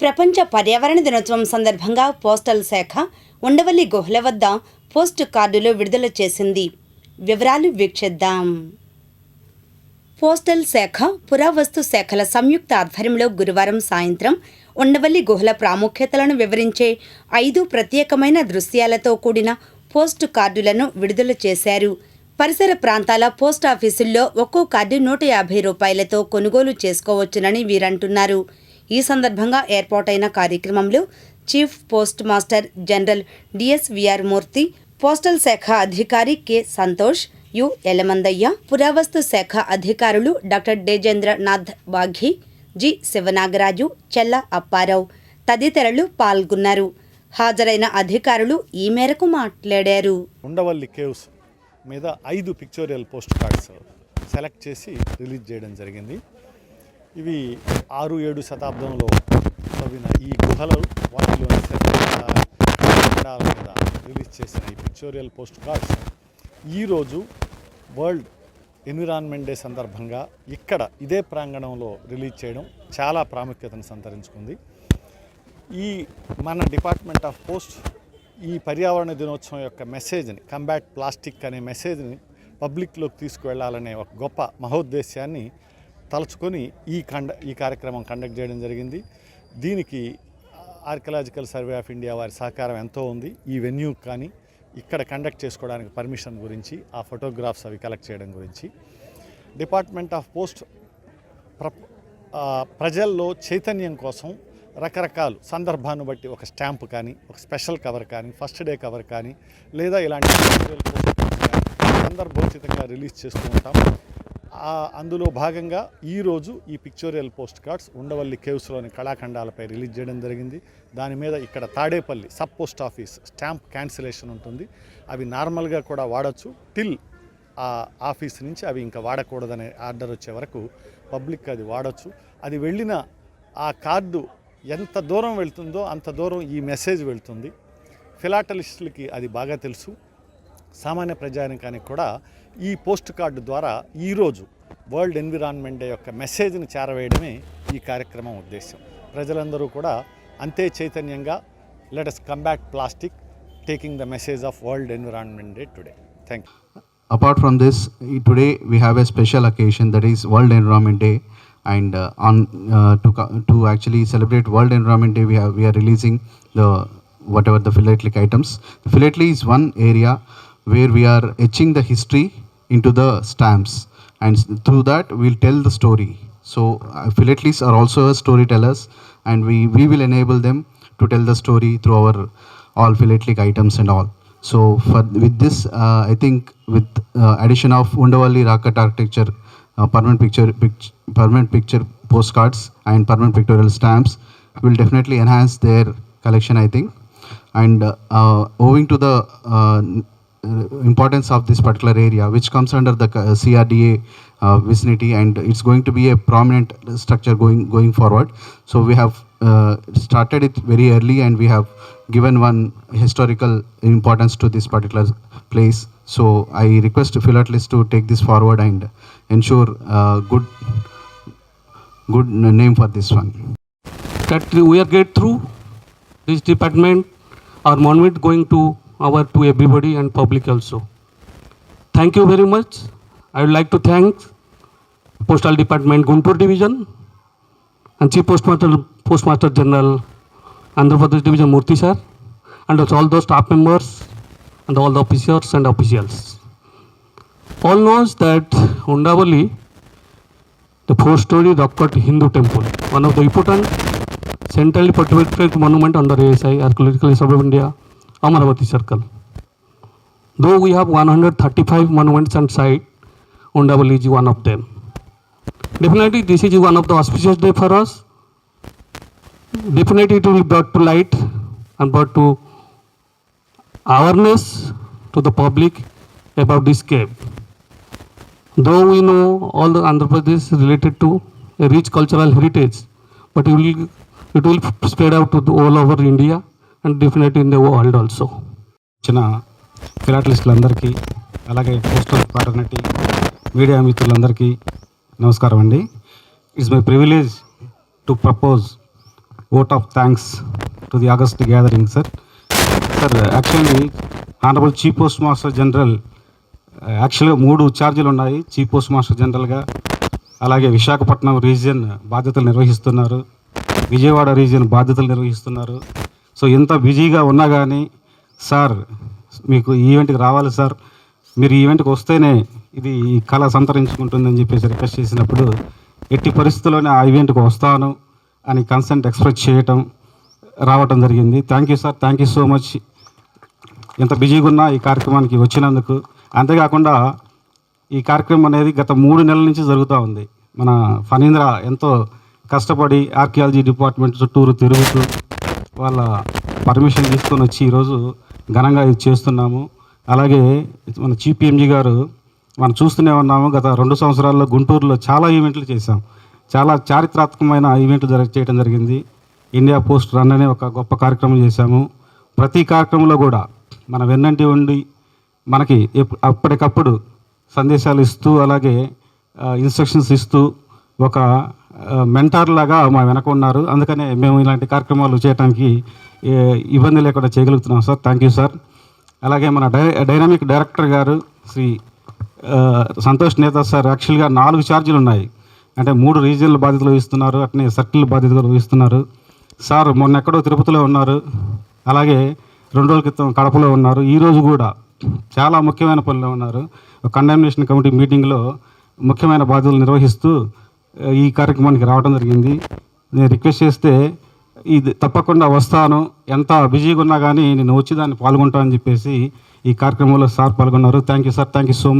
ప్రపంచ పర్యావరణ దినోత్సవం సందర్భంగా పోస్టల్ శాఖ ఉండవల్లి గుహల వద్ద పోస్ట్ కార్డులు విడుదల చేసింది. వివరాలు వీక్షిద్దాం. పోస్టల్ శాఖ పురావస్తు శాఖల సంయుక్త ఆధ్వర్యంలో గురువారం సాయంత్రం ఉండవల్లి గుహల ప్రాముఖ్యతలను వివరించే ఐదు ప్రత్యేకమైన దృశ్యాలతో కూడిన పోస్ట్ కార్డులను విడుదల చేశారు. పరిసర ప్రాంతాల పోస్ట్ ఆఫీసుల్లో ఒక్కో కార్డు నూట యాభై రూపాయలతో కొనుగోలు చేసుకోవచ్చునని వీరంటున్నారు. ఈ సందర్భంగా ఏర్పాటైన కార్యక్రమంలో chief postmaster general DSVR Murthy postal శాఖ అధికారి కె సంతోష్ యు ఎలమందయ్య పురావస్తు శాఖ అధికారులు డాక్టర్ డేజేంద్రనాథ్ బాఘి జి శివనాగరాజు చెల్ల అప్పారావు తదితరులు పాల్గొన్నారు. హాజరైన అధికారులు ఈ మేరకు మాట్లాడారు. ఉండవల్లి కేవ్స్ మీద ఐదు పిక్చోరియల్ పోస్ట్ కార్డ్స్ సెలెక్ట్ చేసి రిలీజ్ చేయడం జరిగింది. ఇవి ఆరు ఏడు శతాబ్దంలో తవ్విన ఈ గుహలు వాటిలోని ఖండాల మీద రిలీజ్ చేసిన ఈ పిక్చోరియల్ పోస్ట్ కార్డ్స్. ఈరోజు వరల్డ్ ఎన్విరాన్మెంట్ డే సందర్భంగా ఇక్కడ ఇదే ప్రాంగణంలో రిలీజ్ చేయడం చాలా ప్రాముఖ్యతను సంతరించుకుంది. ఈ మన డిపార్ట్మెంట్ ఆఫ్ పోస్ట్ ఈ పర్యావరణ దినోత్సవం యొక్క మెసేజ్ని కంబాట్ ప్లాస్టిక్ అనే మెసేజ్ని పబ్లిక్లోకి తీసుకువెళ్ళాలనే ఒక గొప్ప మహోద్దేశాన్ని తలుచుకొని ఈ కండ ఈ కార్యక్రమం కండక్ట్ చేయడం జరిగింది. దీనికి ఆర్కియలాజికల్ సర్వే ఆఫ్ ఇండియా వారి సహకారం ఎంతో ఉంది. ఈ వెన్యూ కానీ ఇక్కడ కండక్ట్ చేసుకోవడానికి పర్మిషన్ గురించి ఆ ఫోటోగ్రాఫ్స్ అవి కలెక్ట్ చేయడం గురించి. డిపార్ట్మెంట్ ఆఫ్ పోస్ట్ ప్ర ప్రజల్లో చైతన్యం కోసం రకరకాల సందర్భాన్ని బట్టి ఒక స్టాంప్ కానీ ఒక స్పెషల్ కవర్ కానీ ఫస్ట్ డే కవర్ కానీ లేదా ఇలాంటి సందర్భోచితంగా రిలీజ్ చేస్తూ ఉంటాం. అందులో భాగంగా ఈరోజు ఈ పిక్చోరియల్ పోస్ట్ కార్డ్స్ ఉండవల్లి కేవ్స్లోని కళాఖండాలపై రిలీజ్ చేయడం జరిగింది. దాని మీద ఇక్కడ Tadepalli sub post office stamp cancellation ఉంటుంది. అవి నార్మల్గా కూడా వాడచ్చు. టిల్ ఆ ఆఫీస్ నుంచి అవి ఇంకా వాడకూడదనే ఆర్డర్ వచ్చే వరకు పబ్లిక్ అది వాడచ్చు. అది వెళ్ళిన ఆ కార్డు ఎంత దూరం వెళ్తుందో అంత దూరం ఈ మెసేజ్ వెళ్తుంది. ఫిలాటలిస్టులకి అది బాగా తెలుసు. సామాన్య ప్రజానికానికి కూడా ఈ పోస్ట్ కార్డు ద్వారా ఈరోజు వరల్డ్ ఎన్విరాన్మెంట్ డే యొక్క మెసేజ్ని చేరవేయడమే ఈ కార్యక్రమం ఉద్దేశం ప్రజలందరూ కూడా అంతే చైతన్యంగా let us comeback plastic taking the message of world environment day today thank you apart from this ఈ today we have a special occasion that is world environment day and on to actually celebrate world environment day we are releasing the whatever the philatelic items philately is one area where we are etching the history into the stamps. And through that we'll tell the story. So uh, philatelies are also a storytellers and we we will enable them to tell the story through our all philatelic items and all. So for with this, uh, I think with uh, addition of Undavalli Rakat architecture, uh, permanent picture, pict- permanent picture postcards and permanent pictorial stamps will definitely enhance their collection. I think, and uh, uh, owing to the uh, importance of this particular area, which comes under the uh, CRDA uh, vicinity, and it's going to be a prominent structure going going forward. So we have uh, started it very early, and we have given one historical importance to this particular place. So I request philatelists to take this forward and ensure uh, good good name for this one. that we are get through this department our monument going to our to everybody and public also. Thank you very much. I would like to thank postal department guntur division and chief postmaster postmaster general andhra pradesh division murthy sir and also all those staff members and all the officers and officials. All knows that undavali the four story rock cut hindu temple one of the important centrally protected monument under ASI, Archaeological Survey of India, Amaravati Circle. Though we have 135 monuments on site, Undavali is one of them. Definitely, this is one of the auspicious day for us. Definitely, it will be brought to light and brought to awareness to the public about this cave. Though we know all the Andhra Pradesh related to a rich cultural heritage, but it will, it will spread out to all over India and definite in the world also వచ్చిన ఫిలాటలిస్టులందరికీ అలాగే postal fraternity media మిత్రులందరికీ నమస్కారం అండి. It's my privilege to propose vote of thanks to the august gathering sir sir actually honourable chief post master general యాక్చువల్గా మూడు ఛార్జీలు ఉన్నాయి. చీఫ్ పోస్ట్ మాస్టర్ జనరల్గా అలాగే విశాఖపట్నం రీజియన్ బాధ్యతలు నిర్వహిస్తున్నారు. విజయవాడ రీజియన్ బాధ్యతలు నిర్వహిస్తున్నారు. సో ఎంత బిజీగా ఉన్నా కానీ సార్ మీకు ఈవెంట్కి రావాలి సార్. మీరు ఈవెంట్కి వస్తేనే ఇది ఈ కళ సంతరించుకుంటుందని చెప్పేసి రిక్వెస్ట్ చేసినప్పుడు ఎట్టి పరిస్థితుల్లోనే ఆ ఈవెంట్కి వస్తాను అని కన్సెంట్ ఎక్స్ప్రెస్ చేయటం రావటం జరిగింది. Thank you sir. Thank you so much. ఎంత బిజీగా ఉన్నా ఈ కార్యక్రమానికి వచ్చినందుకు. అంతేకాకుండా ఈ కార్యక్రమం అనేది గత మూడు నెలల నుంచి జరుగుతూ ఉంది. మన ఫణీంద్ర ఎంతో కష్టపడి ఆర్కియాలజీ డిపార్ట్మెంట్ చుట్టూరు తిరుగుతూ వాళ్ళ పర్మిషన్ తీసుకొని వచ్చి ఈరోజు ఘనంగా ఇది చేస్తున్నాము. అలాగే మన చీఫ్ ఎంజీ గారు మనం చూస్తూనే ఉన్నాము. గత రెండు సంవత్సరాల్లో గుంటూరులో చాలా ఈవెంట్లు చేశాం. చాలా చారిత్రాత్మకమైన ఈవెంట్లు జరగ చేయడం జరిగింది. ఇండియా పోస్ట్ రన్ అనే ఒక గొప్ప కార్యక్రమం చేశాము. ప్రతి కార్యక్రమంలో కూడా మన వెన్నంటి ఉండి మనకి ఎప్- అప్పటికప్పుడు సందేశాలు ఇస్తూ అలాగే ఇన్స్ట్రక్షన్స్ ఇస్తూ ఒక మెంటార్ లాగా మా వెనక ఉన్నారు. అందుకనే మేము ఇలాంటి కార్యక్రమాలు చేయడానికి ఇబ్బంది లేకుండా చేయగలుగుతున్నాం సార్. థ్యాంక్ యూ సార్ అలాగే మన డై డైనామిక్ డైరెక్టర్ గారు శ్రీ సంతోష్ నేత సార్ యాక్చువల్గా నాలుగు ఛార్జీలు ఉన్నాయి. అంటే మూడు రీజియన్ల బాధ్యతలు వహిస్తున్నారు అట్నే సర్కిల్ బాధ్యతలు వహిస్తున్నారు. సార్ మొన్న ఎక్కడో తిరుపతిలో ఉన్నారు. అలాగే రెండు రోజుల క్రితం కడపలో ఉన్నారు. ఈ రోజు కూడా చాలా ముఖ్యమైన పనిలో ఉన్నారు. కండమినేషన్ కమిటీ మీటింగ్లో ముఖ్యమైన బాధ్యతలు నిర్వహిస్తూ ఈ కార్యక్రమానికి రావడం జరిగింది. నేను రిక్వెస్ట్ చేస్తే ఇది తప్పకుండా వస్తాను. ఎంత బిజీగా ఉన్నా కానీ నేను వచ్చి దాన్ని పాల్గొంటానని చెప్పేసి ఈ కార్యక్రమంలో సార్ పాల్గొన్నారు. Thank you sir thank you so much